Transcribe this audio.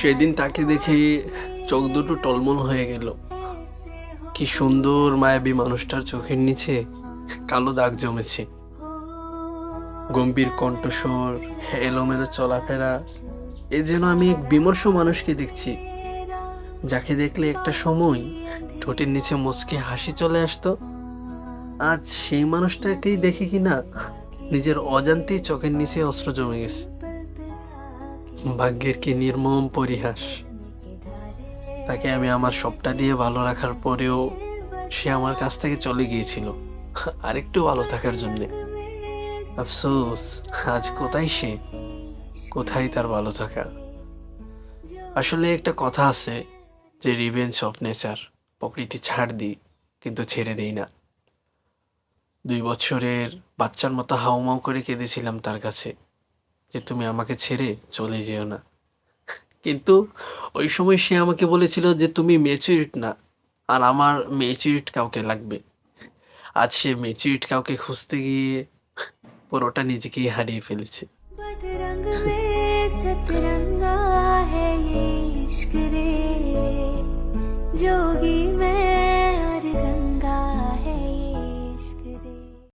সেদিন তাকে দেখে চোখ দুটো টলমল হয়ে গেল। কি সুন্দর মায়াবী মানুষটার চোখের নিচে কালো দাগ জমেছে। গম্ভীর কণ্ঠস্বর, এলোমেলো চলাফেরা, এ যেন আমি এক বিমর্ষ মানুষকে দেখছি, যাকে দেখলে একটা সময় ঠোঁটের নিচে মুচকে হাসি চলে আসতো। আজ সেই মানুষটাকেই দেখে কিনা নিজের অজান্তেই চোখের নিচে অস্ত্র জমে গেছে। ভাগ্যের কি নির্মম পরিহাস? তাকে আমি আমার সবটা দিয়ে ভালো রাখার পরেও সে আমার কাছ থেকে চলে গিয়েছিল। আরেকটু ভালো থাকার জন্যে। আফসোস, আজ কোথায় সে? কোথায় তার ভালো থাকা আসলে একটা কথা আছে যে রিভেঞ্জ অফ নেচার প্রকৃতি ছাড় দিই, কিন্তু ছেড়ে দিই না। দুই বছরের বাচ্চার মতো হাউমাউ করে কেঁদেছিলাম তার কাছে। যে তুমি আমাকে ছেড়ে চলে যেও না। কিন্তু ওই সময় সে আমাকে বলেছিল যে তুমি মেচুরিট না, আর আমার মেচুরিট কাউকে লাগবে। আজ সে মেচুরিট কাউকে খুঁজতে গিয়ে পুরোটা নিজেকেই হারিয়ে ফেলেছে।